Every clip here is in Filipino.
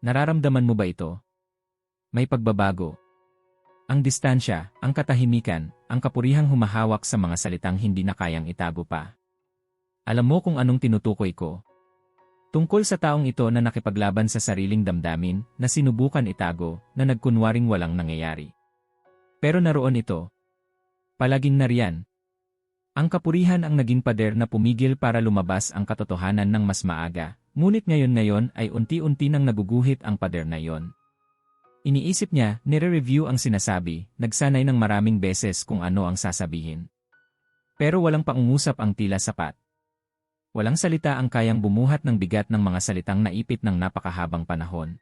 Nararamdaman mo ba ito? May pagbabago. Ang distansya, ang katahimikan, ang kapurihang humahawak sa mga salitang hindi na kayang itago pa. Alam mo kung anong tinutukoy ko. Tungkol sa taong ito na nakipaglaban sa sariling damdamin, na sinubukan itago, na nagkunwaring walang nangyayari. Pero naroon ito. Palaging nariyan. Ang kapurihan ang naging pader na pumigil para lumabas ang katotohanan ng mas maaga, ngunit ngayon-ngayon ay unti-unti nang naguguhit ang pader na iyon. Iniisip niya, nire-review ang sinasabi, nagsanay ng maraming beses kung ano ang sasabihin. Pero walang pangungusap ang tila sapat. Walang salita ang kayang bumuhat ng bigat ng mga salitang naipit ng napakahabang panahon.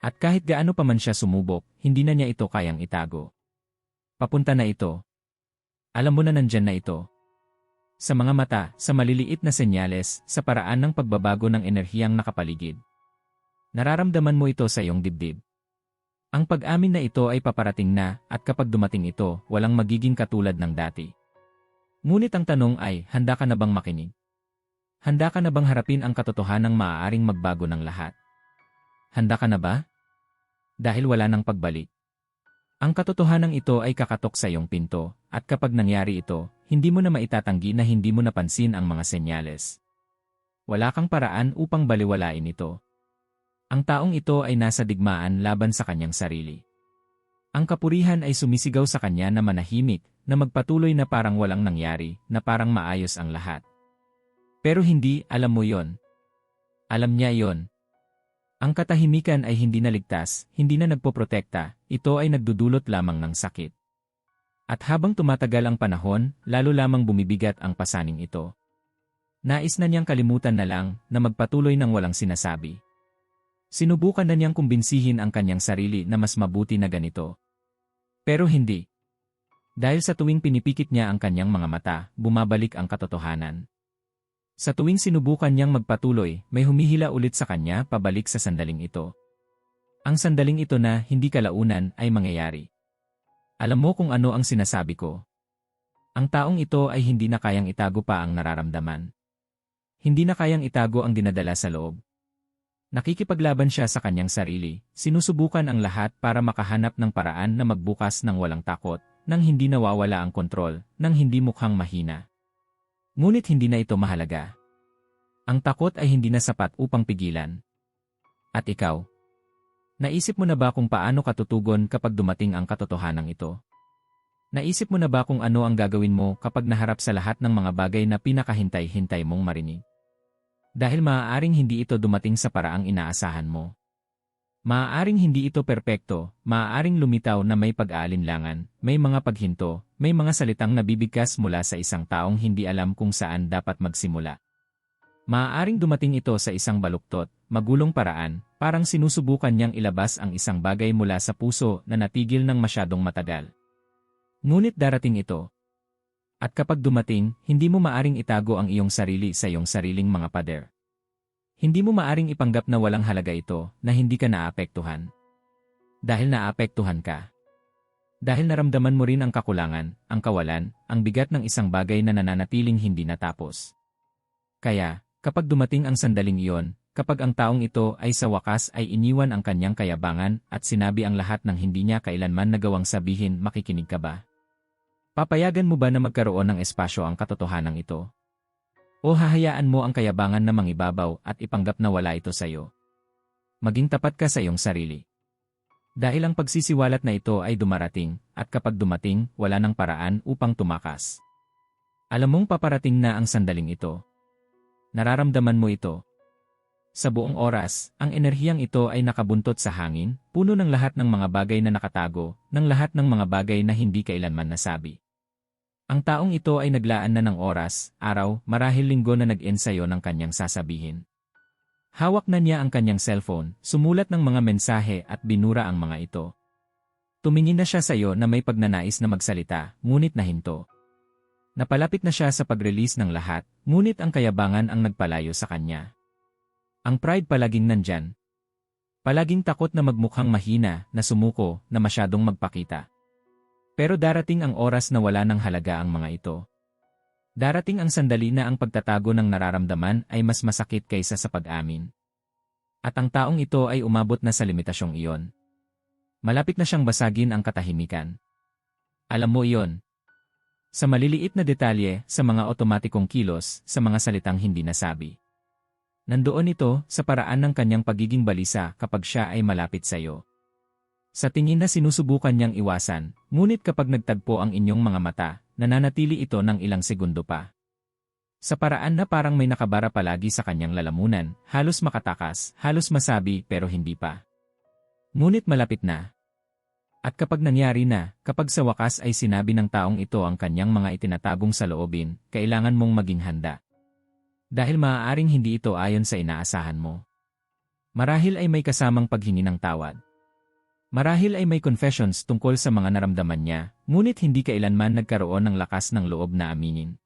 At kahit gaano pa man siya sumubok, hindi na niya ito kayang itago. Papunta na ito. Alam mo na nandyan na ito. Sa mga mata, sa maliliit na senyales, sa paraan ng pagbabago ng enerhiyang nakapaligid. Nararamdaman mo ito sa iyong dibdib. Ang pag-amin na ito ay paparating na, at kapag dumating ito, walang magiging katulad ng dati. Ngunit ang tanong ay, handa ka na bang makinig? Handa ka na bang harapin ang katotohanang maaaring magbago ng lahat? Handa ka na ba? Dahil wala nang pagbalik. Ang katotohanan ito ay kakatok sa iyong pinto, at kapag nangyari ito, hindi mo na maitatanggi na hindi mo napansin ang mga senyales. Wala kang paraan upang baliwalain ito. Ang taong ito ay nasa digmaan laban sa kanyang sarili. Ang kapurihan ay sumisigaw sa kanya na manahimik, na magpatuloy na parang walang nangyari, na parang maayos ang lahat. Pero hindi, alam mo yon. Alam niya yon. Ang katahimikan ay hindi naligtas, hindi na nagpoprotekta, ito ay nagdudulot lamang ng sakit. At habang tumatagal ang panahon, lalo lamang bumibigat ang pasaning ito. Nais na niyang kalimutan na lang na magpatuloy ng walang sinasabi. Sinubukan na niyang kumbinsihin ang kanyang sarili na mas mabuti na ganito. Pero hindi. Dahil sa tuwing pinipikit niya ang kanyang mga mata, bumabalik ang katotohanan. Sa tuwing sinubukan niyang magpatuloy, may humihila ulit sa kanya pabalik sa sandaling ito. Ang sandaling ito na hindi kalaunan ay mangyayari. Alam mo kung ano ang sinasabi ko. Ang taong ito ay hindi na kayang itago pa ang nararamdaman. Hindi na kayang itago ang dinadala sa loob. Nakikipaglaban siya sa kanyang sarili, sinusubukan ang lahat para makahanap ng paraan na magbukas ng walang takot, nang hindi nawawala ang kontrol, nang hindi mukhang mahina. Ngunit hindi na ito mahalaga. Ang takot ay hindi na sapat upang pigilan. At ikaw? Naisip mo na ba kung paano katutugon kapag dumating ang katotohanan ito? Naisip mo na ba kung ano ang gagawin mo kapag naharap sa lahat ng mga bagay na pinakahintay-hintay mong marinig? Dahil maaaring hindi ito dumating sa paraang inaasahan mo. Maaaring hindi ito perpekto, maaaring lumitaw na may pag-aalinlangan, may mga paghinto, may mga salitang nabibigkas mula sa isang taong hindi alam kung saan dapat magsimula. Maaaring dumating ito sa isang baluktot, magulong paraan, parang sinusubukan niyang ilabas ang isang bagay mula sa puso na natigil ng masyadong matagal. Ngunit darating ito. At kapag dumating, hindi mo maaring itago ang iyong sarili sa iyong sariling mga pader. Hindi mo maaring ipanggap na walang halaga ito, na hindi ka naapektuhan. Dahil naapektuhan ka. Dahil naramdaman mo rin ang kakulangan, ang kawalan, ang bigat ng isang bagay na nananatiling hindi natapos. Kaya, kapag dumating ang sandaling iyon, kapag ang taong ito ay sa wakas ay iniwan ang kanyang kayabangan at sinabi ang lahat ng hindi niya kailanman nagawang sabihin makikinig ka ba? Papayagan mo ba na magkaroon ng espasyo ang katotohanan ito? O hahayaan mo ang kayabangan na mangibabaw at ipanggap na wala ito sa iyo. Maging tapat ka sa iyong sarili. Dahil ang pagsisiwalat na ito ay dumarating, at kapag dumating, wala nang paraan upang tumakas. Alam mong paparating na ang sandaling ito. Nararamdaman mo ito. Sa buong oras, ang enerhiyang ito ay nakabuntot sa hangin, puno ng lahat ng mga bagay na nakatago, ng lahat ng mga bagay na hindi kailanman nasabi. Ang taong ito ay naglaan na ng oras, araw, marahil linggo na nag-ensayo ng kanyang sasabihin. Hawak na niya ang kanyang cellphone, sumulat ng mga mensahe at binura ang mga ito. Tumingin na siya sa iyo na may pagnanais na magsalita, ngunit nahinto. Napalapit na siya sa pag-release ng lahat, ngunit ang kayabangan ang nagpalayo sa kanya. Ang pride palaging nandyan. Palaging takot na magmukhang mahina, na sumuko, na masyadong magpakita. Pero darating ang oras na wala ng halaga ang mga ito. Darating ang sandali na ang pagtatago ng nararamdaman ay mas masakit kaysa sa pag-amin. At ang taong ito ay umabot na sa limitasyong iyon. Malapit na siyang basagin ang katahimikan. Alam mo iyon. Sa maliliit na detalye, sa mga otomatikong kilos, sa mga salitang hindi nasabi. Nandoon ito sa paraan ng kanyang pagiging balisa kapag siya ay malapit sa iyo. Sa tingin na sinusubukan niyang iwasan, ngunit kapag nagtagpo ang inyong mga mata, nananatili ito ng ilang segundo pa. Sa paraan na parang may nakabara palagi sa kanyang lalamunan, halos makatakas, halos masabi pero hindi pa. Ngunit malapit na. At kapag nangyari na, kapag sa wakas ay sinabi ng taong ito ang kanyang mga itinatagong sa loobin, kailangan mong maging handa. Dahil maaaring hindi ito ayon sa inaasahan mo. Marahil ay may kasamang paghingi ng tawad. Marahil ay may confessions tungkol sa mga naramdaman niya, ngunit hindi kailanman nagkaroon ng lakas ng loob na aminin.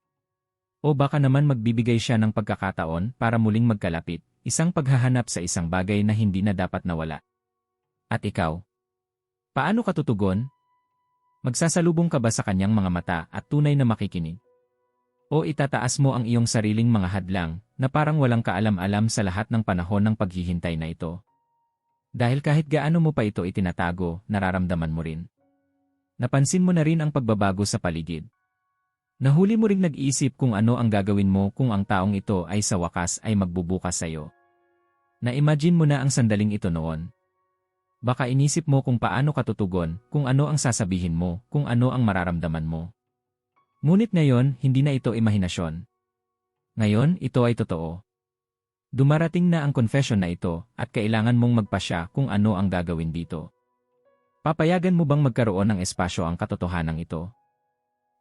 O baka naman magbibigay siya ng pagkakataon para muling magkalapit, isang paghahanap sa isang bagay na hindi na dapat nawala. At ikaw? Paano ka tutugon? Magsasalubong ka ba sa kanyang mga mata at tunay na makikinig? O itataas mo ang iyong sariling mga hadlang na parang walang kaalam-alam sa lahat ng panahon ng paghihintay na ito? Dahil kahit gaano mo pa ito itinatago, nararamdaman mo rin. Napansin mo na rin ang pagbabago sa paligid. Nahuli mo ring nag-isip kung ano ang gagawin mo kung ang taong ito ay sa wakas ay magbubukas sa iyo. Na-imagine mo na ang sandaling ito noon. Baka inisip mo kung paano ka tutugon, kung ano ang sasabihin mo, kung ano ang mararamdaman mo. Ngunit ngayon, hindi na ito imahinasyon. Ngayon, ito ay totoo. Dumarating na ang confession na ito at kailangan mong magpasya kung ano ang gagawin dito. Papayagan mo bang magkaroon ng espasyo ang katotohanan ito?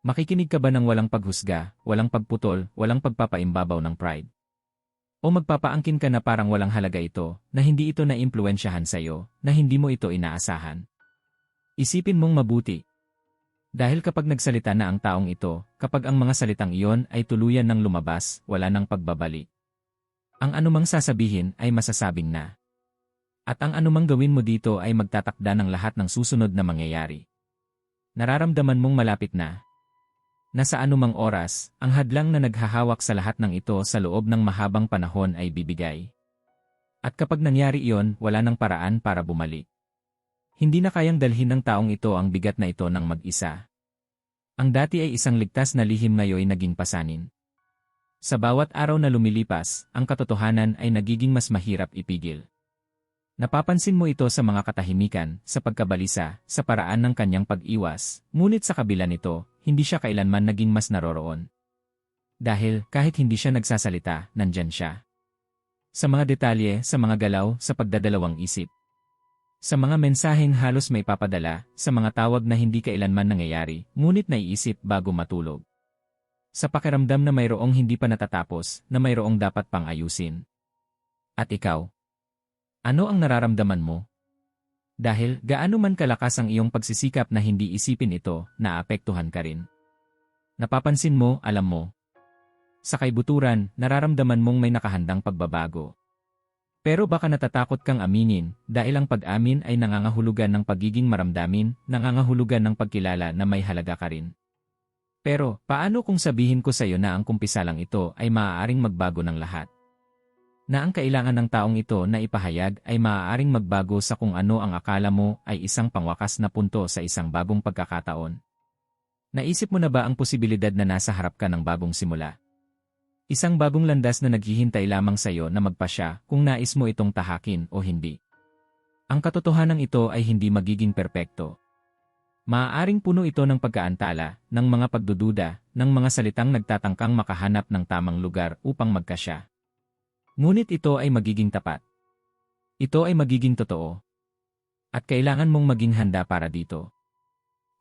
Makikinig ka ba ng walang paghusga, walang pagputol, walang pagpapaimbabaw ng pride? O magpapaangkin ka na parang walang halaga ito, na hindi ito na-impluensyahan sa'yo, na hindi mo ito inaasahan? Isipin mong mabuti. Dahil kapag nagsalita na ang taong ito, kapag ang mga salitang iyon ay tuluyan ng lumabas, wala nang pagbabalik. Ang anumang sasabihin ay masasabing na. At ang anumang gawin mo dito ay magtatakda ng lahat ng susunod na mangyayari. Nararamdaman mong malapit na. Nasa anumang oras, ang hadlang na naghahawak sa lahat ng ito sa loob ng mahabang panahon ay bibigay. At kapag nangyari iyon, wala nang paraan para bumalik. Hindi na kayang dalhin ng taong ito ang bigat na ito ng mag-isa. Ang dati ay isang ligtas na lihim ngayon naging pasanin. Sa bawat araw na lumilipas, ang katotohanan ay nagiging mas mahirap ipigil. Napapansin mo ito sa mga katahimikan, sa pagkabalisa, sa paraan ng kanyang pag-iwas, ngunit sa kabila nito, hindi siya kailanman naging mas naroroon. Dahil, kahit hindi siya nagsasalita, nandyan siya. Sa mga detalye, sa mga galaw, sa pagdadalawang isip. Sa mga mensaheng halos may papadala, sa mga tawag na hindi kailanman nangyayari, ngunit naiisip bago matulog. Sa pakiramdam na mayroong hindi pa natatapos, na mayroong dapat pang ayusin. At ikaw? Ano ang nararamdaman mo? Dahil gaano man kalakas ang iyong pagsisikap na hindi isipin ito, naapektuhan ka rin. Napapansin mo, alam mo. Sa kaibuturan, nararamdaman mong may nakahandang pagbabago. Pero baka natatakot kang aminin dahil ang pag-amin ay nangangahulugan ng pagiging maramdamin, nangangahulugan ng pagkilala na may halaga ka rin. Pero, paano kung sabihin ko sa iyo na ang kumpisa lang ito ay maaaring magbago ng lahat? Na ang kailangan ng taong ito na ipahayag ay maaaring magbago sa kung ano ang akala mo ay isang pangwakas na punto sa isang bagong pagkakataon. Naisip mo na ba ang posibilidad na nasa harap ka ng bagong simula? Isang bagong landas na naghihintay lamang sa iyo na magpasya kung nais mo itong tahakin o hindi. Ang katotohanan ito ay hindi magiging perpekto, Maaaring puno ito ng pagkaantala, ng mga pagdududa, ng mga salitang nagtatangkang makahanap ng tamang lugar upang magkasya. Ngunit ito ay magiging tapat. Ito ay magiging totoo. At kailangan mong maging handa para dito.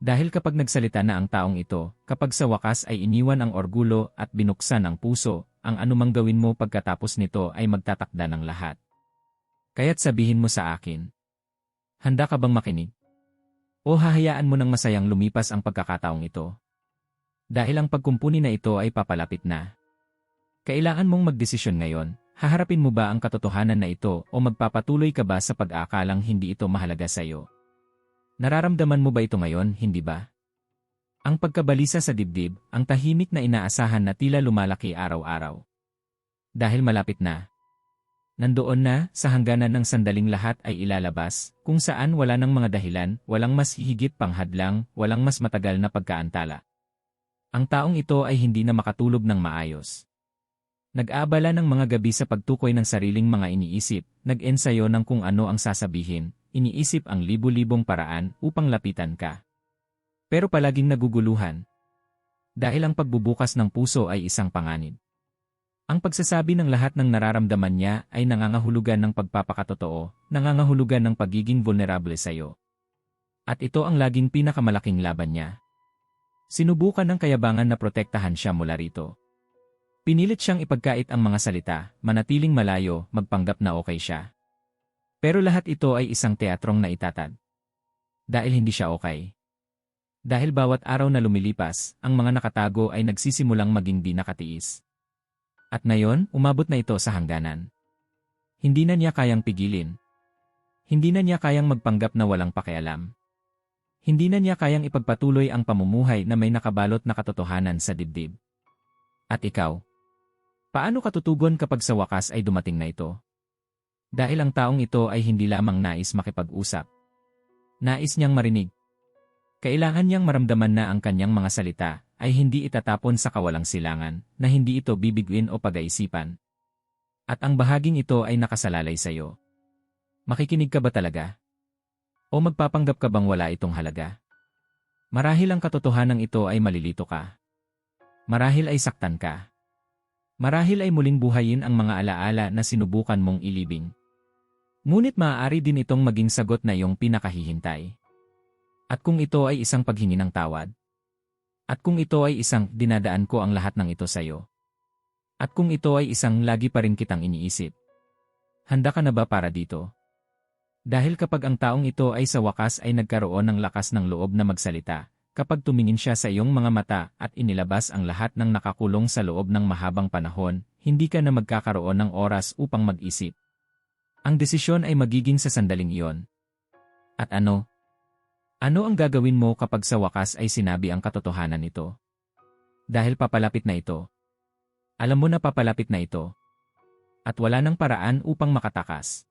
Dahil kapag nagsalita na ang taong ito, kapag sa wakas ay iniwan ang orgulo at binuksan ang puso, ang anumang gawin mo pagkatapos nito ay magtatakda ng lahat. Kaya't sabihin mo sa akin, Handa ka bang makinig? O hahayaan mo ng masayang lumipas ang pagkakataong ito? Dahil ang pagkumpuni na ito ay papalapit na. Kailangan mong magdesisyon ngayon, haharapin mo ba ang katotohanan na ito o magpapatuloy ka ba sa pag-aakalang hindi ito mahalaga sa iyo? Nararamdaman mo ba ito ngayon, hindi ba? Ang pagkabalisa sa dibdib, ang tahimik na inaasahan na tila lumalaki araw-araw. Dahil malapit na. Nandoon na, sa hangganan ng sandaling lahat ay ilalabas, kung saan wala ng mga dahilan, walang mas higit pang hadlang, walang mas matagal na pagkaantala. Ang taong ito ay hindi na makatulog ng maayos. Nag-aabala ng mga gabi sa pagtukoy ng sariling mga iniisip, nag-ensayo ng kung ano ang sasabihin, iniisip ang libu-libong paraan upang lapitan ka. Pero palaging naguguluhan. Dahil ang pagbubukas ng puso ay isang panganib. Ang pagsasabi ng lahat ng nararamdaman niya ay nangangahulugan ng pagpapakatotoo, nangangahulugan ng pagiging vulnerable sa iyo. At ito ang laging pinakamalaking laban niya. Sinubukan ng kayabangan na protektahan siya mula rito. Pinilit siyang ipagkait ang mga salita, manatiling malayo, magpanggap na okay siya. Pero lahat ito ay isang teatrong naitatad. Dahil hindi siya okay. Dahil bawat araw na lumilipas, ang mga nakatago ay nagsisimulang maging di nakatiis. At ngayon, umabot na ito sa hangganan. Hindi na niya kayang pigilin. Hindi na niya kayang magpanggap na walang pakialam. Hindi na niya kayang ipagpatuloy ang pamumuhay na may nakabalot na katotohanan sa dibdib. At ikaw? Paano katutugon kapag sa wakas ay dumating na ito? Dahil ang taong ito ay hindi lamang nais makipag-usap. Nais niyang marinig. Kailangan niyang maramdaman na ang kanyang mga salita ay hindi itatapon sa kawalang silangan, na hindi ito bibiguin o pag-aisipan. At ang bahaging ito ay nakasalalay sa iyo. Makikinig ka ba talaga? O magpapanggap ka bang wala itong halaga? Marahil ang katotohanan ito ay malilito ka. Marahil ay saktan ka. Marahil ay muling buhayin ang mga alaala na sinubukan mong ilibing. Ngunit maaari din itong maging sagot na iyong pinakahihintay. At kung ito ay isang paghingi ng tawad, at kung ito ay isang dinadaan ko ang lahat ng ito sa iyo. At kung ito ay isang lagi pa rin kitang iniisip. Handa ka na ba para dito? Dahil kapag ang taong ito ay sa wakas ay nagkaroon ng lakas ng loob na magsalita, kapag tumingin siya sa iyong mga mata at inilabas ang lahat ng nakakulong sa loob ng mahabang panahon, hindi ka na magkakaroon ng oras upang mag-isip. Ang desisyon ay magiging sa sandaling iyon. At ano, ano ang gagawin mo kapag sa wakas ay sinabi ang katotohanan nito? Dahil papalapit na ito. Alam mo na papalapit na ito. At wala nang paraan upang makatakas.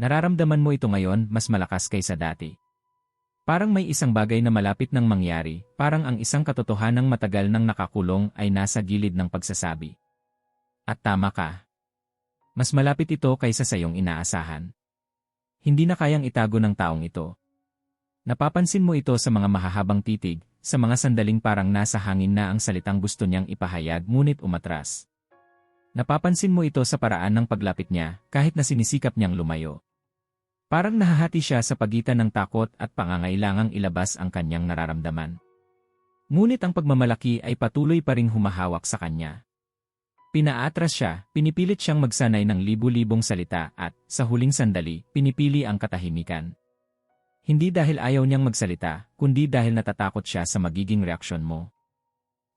Nararamdaman mo ito ngayon mas malakas kaysa dati. Parang may isang bagay na malapit nang mangyari, parang ang isang katotohanang matagal nang nakakulong ay nasa gilid ng pagsasabi. At tama ka. Mas malapit ito kaysa sa iyong inaasahan. Hindi na kayang itago ng taong ito. Napapansin mo ito sa mga mahahabang titig, sa mga sandaling parang nasa hangin na ang salitang gusto niyang ipahayag ngunit umatras. Napapansin mo ito sa paraan ng paglapit niya kahit na sinisikap niyang lumayo. Parang nahahati siya sa pagitan ng takot at pangangailangang ilabas ang kanyang nararamdaman. Ngunit ang pagmamalaki ay patuloy pa ring humahawak sa kanya. Pinaatras siya, pinipilit siyang magsanay ng libu-libong salita at, sa huling sandali, pinipili ang katahimikan. Hindi dahil ayaw niyang magsalita, kundi dahil natatakot siya sa magiging reaksyon mo.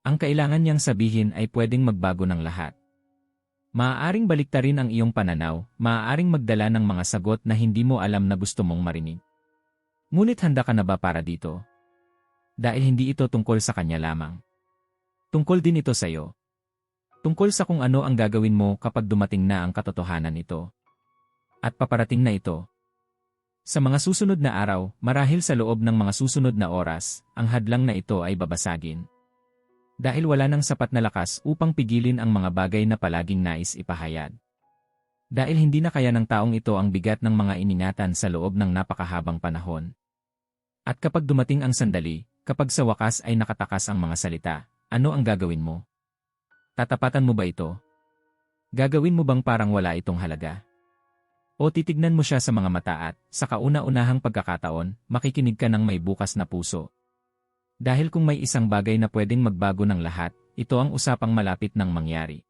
Ang kailangan niyang sabihin ay pwedeng magbago ng lahat. Maaaring baliktarin ang iyong pananaw, maaaring magdala ng mga sagot na hindi mo alam na gusto mong marinig. Ngunit handa ka na ba para dito? Dahil hindi ito tungkol sa kanya lamang. Tungkol din ito sa iyo. Tungkol sa kung ano ang gagawin mo kapag dumating na ang katotohanan ito. At paparating na ito, sa mga susunod na araw, marahil sa loob ng mga susunod na oras, ang hadlang na ito ay babasagin. Dahil wala nang sapat na lakas upang pigilin ang mga bagay na palaging nais ipahayag. Dahil hindi na kaya ng taong ito ang bigat ng mga iningatan sa loob ng napakahabang panahon. At kapag dumating ang sandali, kapag sa wakas ay nakatakas ang mga salita, ano ang gagawin mo? Tatapatan mo ba ito? Gagawin mo bang parang wala itong halaga? O titignan mo siya sa mga mata at, sa kauna-unahang pagkakataon, makikinig ka ng may bukas na puso. Dahil kung may isang bagay na pwedeng magbago ng lahat, ito ang usapang malapit ng mangyari.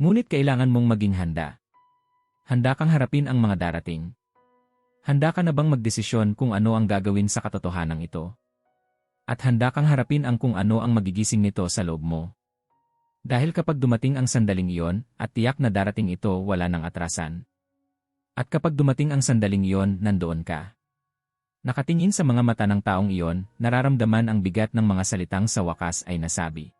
Ngunit kailangan mong maging handa. Handa kang harapin ang mga darating. Handa ka na bang magdesisyon kung ano ang gagawin sa katotohanan ito? At handa kang harapin ang kung ano ang magigising nito sa loob mo. Dahil kapag dumating ang sandaling iyon, at tiyak na darating ito wala nang atrasan. At kapag dumating ang sandaling iyon, nandoon ka. Nakatingin sa mga mata ng taong iyon, nararamdaman ang bigat ng mga salitang sa wakas ay nasabi.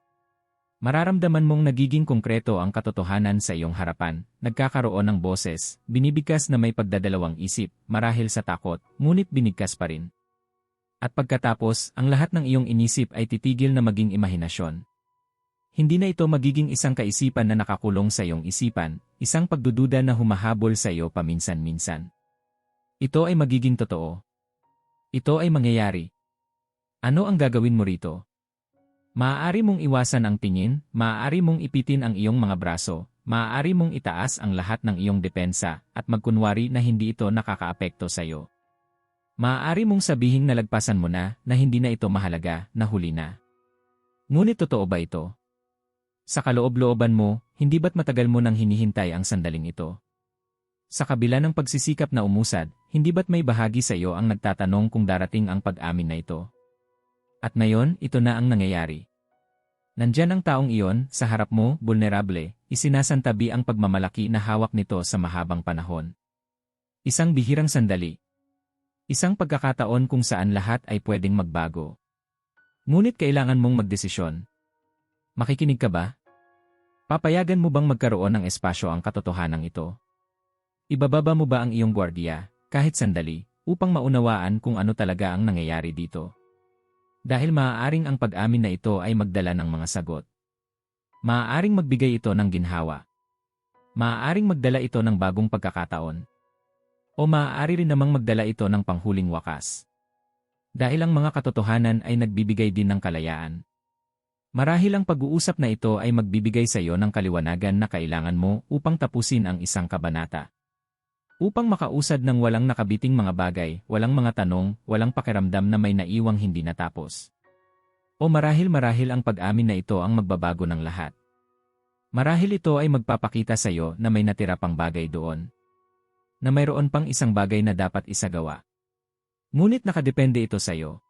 Mararamdaman mong nagiging konkreto ang katotohanan sa iyong harapan, nagkakaroon ng boses, binibigkas na may pagdadalawang isip, marahil sa takot, ngunit binigkas pa rin. At pagkatapos, ang lahat ng iyong inisip ay titigil na maging imahinasyon. Hindi na ito magiging isang kaisipan na nakakulong sa iyong isipan, isang pagdududa na humahabol sa iyo paminsan-minsan. Ito ay magiging totoo. Ito ay mangyayari. Ano ang gagawin mo rito? Maaari mong iwasan ang tingin, maaari mong ipitin ang iyong mga braso, maaari mong itaas ang lahat ng iyong depensa at magkunwari na hindi ito nakakaapekto sa iyo. Maaari mong sabihin na lagpasan mo na na hindi na ito mahalaga, na huli na. Ngunit totoo ba ito? Sa kaloob-looban mo, hindi ba't matagal mo nang hinihintay ang sandaling ito? Sa kabila ng pagsisikap na umusad, hindi ba't may bahagi sa iyo ang nagtatanong kung darating ang pag-amin na ito? At ngayon, ito na ang nangyayari. Nandyan ang taong iyon, sa harap mo, vulnerable, isinasantabi ang pagmamalaki na hawak nito sa mahabang panahon. Isang bihirang sandali. Isang pagkakataon kung saan lahat ay pwedeng magbago. Ngunit kailangan mong magdesisyon. Makikinig ka ba? Papayagan mo bang magkaroon ng espasyo ang katotohanan ito? Ibababa mo ba ang iyong gwardiya, kahit sandali, upang maunawaan kung ano talaga ang nangyayari dito? Dahil maaaring ang pag-amin na ito ay magdala ng mga sagot. Maaaring magbigay ito ng ginhawa. Maaaring magdala ito ng bagong pagkakataon. O maaari rin namang magdala ito ng panghuling wakas. Dahil ang mga katotohanan ay nagbibigay din ng kalayaan. Marahil ang pag-uusap na ito ay magbibigay sa iyo ng kaliwanagan na kailangan mo upang tapusin ang isang kabanata. Upang makausad ng walang nakabiting mga bagay, walang mga tanong, walang pakiramdam na may naiwang hindi natapos. O marahil-marahil ang pag-amin na ito ang magbabago ng lahat. Marahil ito ay magpapakita sa iyo na may natira pang bagay doon. Na mayroon pang isang bagay na dapat isagawa. Ngunit nakadepende ito sa iyo.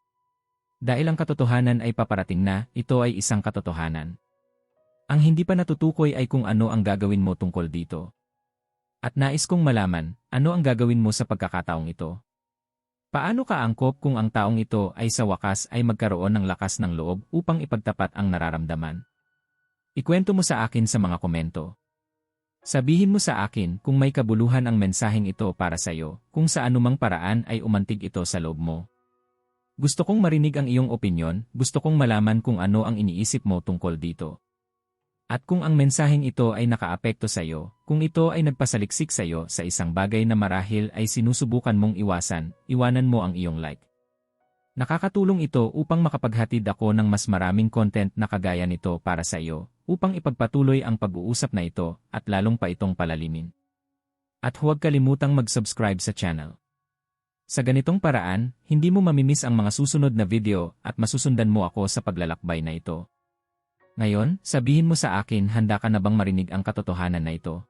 Dahil ang katotohanan ay paparating na, ito ay isang katotohanan. Ang hindi pa natutukoy ay kung ano ang gagawin mo tungkol dito. At nais kong malaman, ano ang gagawin mo sa pagkakataong ito? Paano ka angkop kung ang taong ito ay sa wakas ay magkaroon ng lakas ng loob upang ipagtapat ang nararamdaman? Ikwento mo sa akin sa mga komento. Sabihin mo sa akin kung may kabuluhan ang mensaheng ito para sa iyo, kung sa anumang paraan ay umantig ito sa loob mo. Gusto kong marinig ang iyong opinyon, gusto kong malaman kung ano ang iniisip mo tungkol dito. At kung ang mensaheng ito ay nakaapekto sa iyo, kung ito ay nagpasaliksik sa iyo sa isang bagay na marahil ay sinusubukan mong iwasan, iwanan mo ang iyong like. Nakakatulong ito upang makapaghatid ako ng mas maraming content na kagaya nito para sa iyo, upang ipagpatuloy ang pag-uusap na ito at lalong pa itong palalimin. At huwag kalimutang mag-subscribe sa channel. Sa ganitong paraan, hindi mo mamimiss ang mga susunod na video at masusundan mo ako sa paglalakbay na ito. Ngayon, sabihin mo sa akin handa ka na bang marinig ang katotohanan na ito?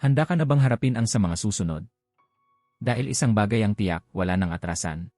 Handa ka na bang harapin ang sa mga susunod? Dahil isang bagay ang tiyak, wala nang atrasan.